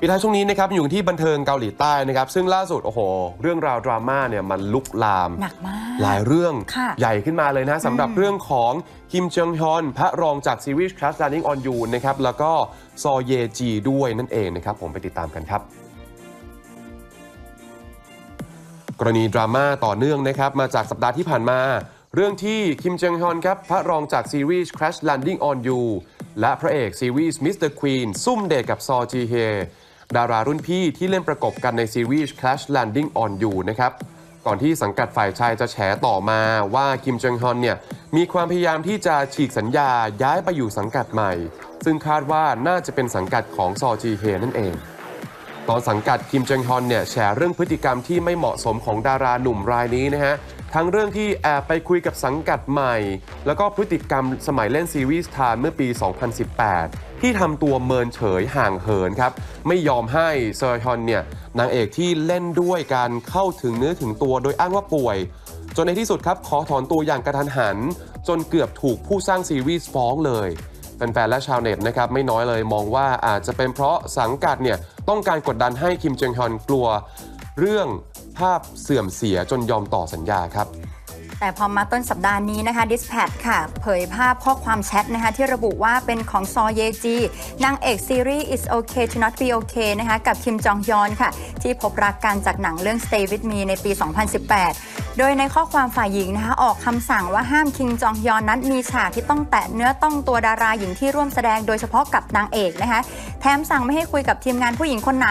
ปิดท้ายช่วงนี้นะครับอยู่ที่บันเทิงเกาหลีใต้นะครับซึ่งล่าสุดโอ้โห เรื่องราวดราม่าเนี่ยมันลุกลามหนักมากหลายเรื่องค่ะใหญ่ขึ้นมาเลยนะสำหรับเรื่องของคิมจองฮอนพระรองจากซีรีส์ Crash Landing on You นะครับแล้วก็ซอเยจีด้วยนั่นเองนะครับผมไปติดตามกันครับกรณีดราม่าต่อเนื่องนะครับมาจากสัปดาห์ที่ผ่านมา เรื่องที่คิมจองฮอนครับพระรองจากซีรีส์ Crash Landing on You และพระเอกซีรีส์ Mr. Queen ซุ่มเดทกับซอจีเฮ ดารารุ่นพี่ที่เล่นประกบกันในซีรีส์ Crash Landing on You นะครับก่อนที่สังกัดฝ่ายชายจะแฉต่อมาว่าคิมจองฮอนเนี่ยมีความพยายามที่จะฉีกสัญญาย้ายไปอยู่สังกัดใหม่ ซึ่งคาดว่าน่าจะเป็นสังกัดของซอจีเฮนั่นเอง ตอนสังกัดคิมจองฮอนเนี่ยแฉเรื่องพฤติกรรมที่ไม่เหมาะสมของดาราหนุ่มรายนี้นะฮะทั้งเรื่องที่แอบไปคุยกับสังกัดใหม่ แล้วก็พฤติกรรมสมัยเล่นซีรีส์ทานเมื่อปี 2018 ที่ทำตัวเมินเฉยห่างเหินครับ ไม่ยอมให้เซอร์ฮอนเนี่ยนางเอกที่เล่นด้วยการเข้าถึงเนื้อถึงตัวโดยอ้างว่าป่วย จนในที่สุดครับขอถอนตัวอย่างกระทันหัน จนเกือบถูกผู้สร้างซีรีส์ฟ้องเลยแฟนๆและชาวเน็ตนะครับไม่น้อยเลยมองว่าอาจจะเป็นเพราะสังกัดเนี่ย ต้องการกดดันให้คิมเจงฮอนกลัว เรื่องภาพเสื่อมเสียจนยอมต่อสัญญาครับ แต่พอมาต้นสัปดาห์นี้นะคะ Dispatch ค่ะ เผยภาพข้อความแชทนะคะ ที่ระบุว่าเป็นของซอเยจีนางเอกซีรีส์ It's Okay to Not Be Okay นะคะ กับคิมจองยอนค่ะ ที่พบรักกันจากหนังเรื่อง Stay With Me ในปี 2018 โดยในข้อความฝ่ายหญิงนะคะ ออกคำสั่งว่าห้ามคิมจองยอนนั้นมีฉากที่ต้องแตะเนื้อต้องตัวดาราหญิงที่ร่วมแสดงโดยเฉพาะกับนางเอกนะคะ แถมสั่งไม่ให้คุยกับทีมงานผู้หญิงคนไหน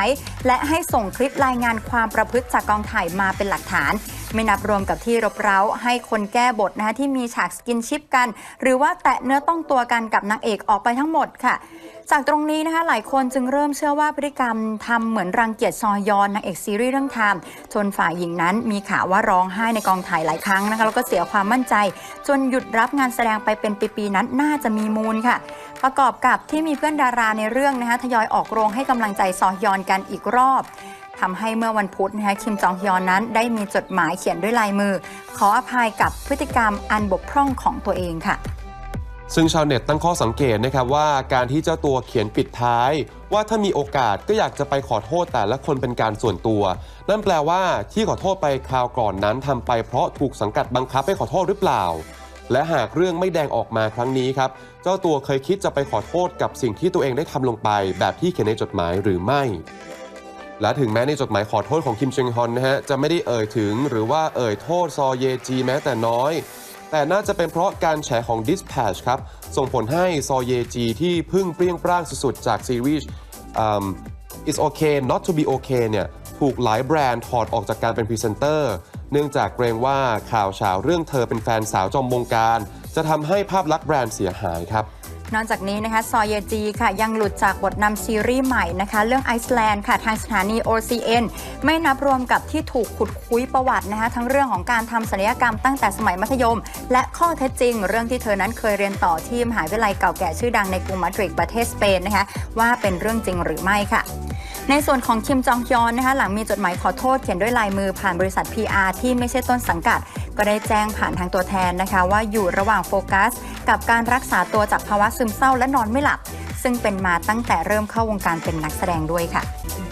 และให้ส่งคลิปรายงานความประพฤติจากกองถ่ายมาเป็นหลักฐาน ไม่นับรวมกับที่รบเร้าให้คนแก้บทนะคะที่มีฉากสกินชิปกัน หรือว่าแตะเนื้อต้องตัวกันกับนางเอกออกไปทั้งหมดค่ะ จากตรงนี้นะคะหลายคนจึงเริ่มเชื่อว่าพฤติกรรมทำเหมือนรังเกียจซอยอนนางเอกซีรีส์เรื่องไทม์จนฝ่ายหญิงนั้นมีข่าวว่าร้องไห้ในกองถ่ายหลายครั้งนะคะแล้วก็เสียความมั่นใจ จนหยุดรับงานแสดงไปเป็นปีๆนั้นน่าจะมีมูลค่ะ ประกอบกับที่มีเพื่อนดาราในเรื่องนะคะทยอยออกโรงให้กำลังใจซอยอนกันอีกรอบ ทำให้เมื่อวันพุธนะคะคิมจองฮยอนนั้นได้มีจดหมายเขียนด้วยลายมือ ขออภัยกับพฤติกรรมอันบกพร่องของตัวเองค่ะ ซึ่งชาวเน็ตตั้งข้อสังเกตนะครับว่าการที่เจ้าตัวเขียนปิดท้าย ว่าถ้ามีโอกาสก็อยากจะไปขอโทษแต่ละคนเป็นการส่วนตัว นั่นแปลว่าที่ขอโทษไปคราวก่อนนั้นทำไปเพราะถูกสังกัดบังคับให้ขอโทษหรือเปล่าและหากเรื่องไม่แดงออกมาครั้งนี้ครับ เจ้าตัวเคยคิดจะไปขอโทษกับสิ่งที่ตัวเองได้ทำลงไป แบบที่เขียนในจดหมายหรือไม่ และถึงแม้ในจดหมายขอโทษของคิมเชงฮอนนะฮะจะไม่ได้เอ่ยถึงหรือว่าเอ่ยโทษซอเยจีแม้แต่น้อย แต่น่าจะเป็นเพราะการแฉของ Dispatch ครับ ส่งผลให้ซอเยจีที่เพึ่งเปรี้ยงปร้างสุดๆ จากซีรีส์ It's okay not to be okay เนี่ยถูกหลายแบรนด์ถอดออกจากการเป็นพรีเซนเตอร์ เนื่องจากเกรงว่าข่าวเฉาเรื่องเธอเป็นแฟนสาวจอมวงการ จะทำให้ภาพลักษณ์แบรนด์เสียหายครับ นอกจากนี้นะคะซอเยจีค่ะยังหลุดจากบทนำซีรีส์ใหม่นะคะ เรื่องไอซ์แลนด์ค่ะทางสถานี OCN ไม่นับรวมกับที่ถูกขุดคุยประวัตินะคะทั้งเรื่องของการทำศัลยกรรมตั้งแต่สมัยมัธยม และข้อเท็จจริง เรื่องที่เธอนั้นเคยเรียนต่อที่มหาวิทยาลัยเก่าแก่ชื่อดังในกรุงมาดริดประเทศสเปนนะคะว่าเป็นเรื่องจริงหรือไม่ค่ะ ในส่วนของคิมจองฮยอนนะคะหลังมีจดหมายขอโทษเขียนด้วยลายมือผ่านบริษัท PR ที่ไม่ใช่ต้นสังกัด ก็ได้แจ้งผ่านทางตัวแทนนะคะ ว่าอยู่ระหว่างโฟกัส กับการรักษาตัวจากภาวะซึมเศร้าและนอนไม่หลับ ซึ่งเป็นมาตั้งแต่เริ่มเข้าวงการเป็นนักแสดงด้วยค่ะ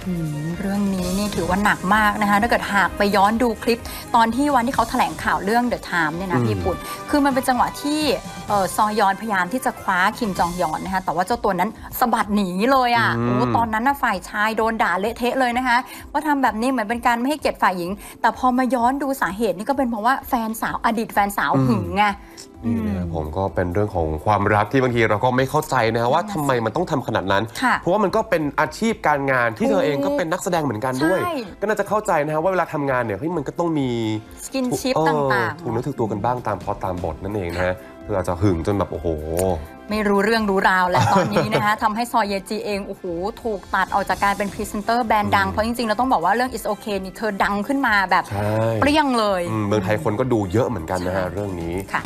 อืมเรื่องนี้นี่ถือว่าหนักมากนะคะถ้าเกิดหากไปย้อนดูคลิป ตอนที่วันที่เขาแถลงข่าวเรื่อง The Time เนี่ยนะอืมพี่ปุ่น คือมันเป็นจังหวะที่เอ่อ ซอยอนพยายามที่จะคว้าคิมจองยอนนะคะแต่ว่าเจ้าตัวนั้นสะบัดหนีเลยอะ่ะอืมโอ้ตอนนั้นนะฝ่ายชายโดนด่าเละเทะเลยนะคะว่าทำแบบนี้เหมือนเป็นการไม่ให้เกียรติฝ่ายหญิง แต่พอมาย้อนดูสาเหตุนี่ก็เป็นเพราะว่าแฟนสาวอดีตแฟนสาวหึงไงนี่นะผมก็เป็นเรื่องของความรักที่บางทีเราก็ไม่เข้าใจนะฮะว่าทำไมมันต้องทำขนาดนั้นค่ะเพราะว่ามันก็เป็นอาชีพการงานที่เธอเองถูกก็เป็นนักแสดงเหมือนกันด้วยใช่ก็น่าจะเข้าใจนะฮะว่าเวลาทำงานเนี่ยเฮ้ยมันก็ต้องมีสกินชิปเออต่างถูกเนื้อถูกตัวกันบ้างตามพล็อตตามบทนั่นเองนะฮะ เธออาจจะหึงจนแบบโอ้โหๆไม่รู้เรื่องรู้ราวและตอนนี้นะคะทำให้ซอยเยจีเองโอ้โหถูกตัดออกจากการเป็นพรีเซนเตอร์แบรนด์ดัง เพราะจริงๆเราต้องบอกว่าเรื่อง is okay นี่เธอดังขึ้นมาแบบใช่ เปรี้ยงเลย อืมเมืองไทยคนก็ดูเยอะเหมือนกันนะฮะเรื่องนี้ ค่ะ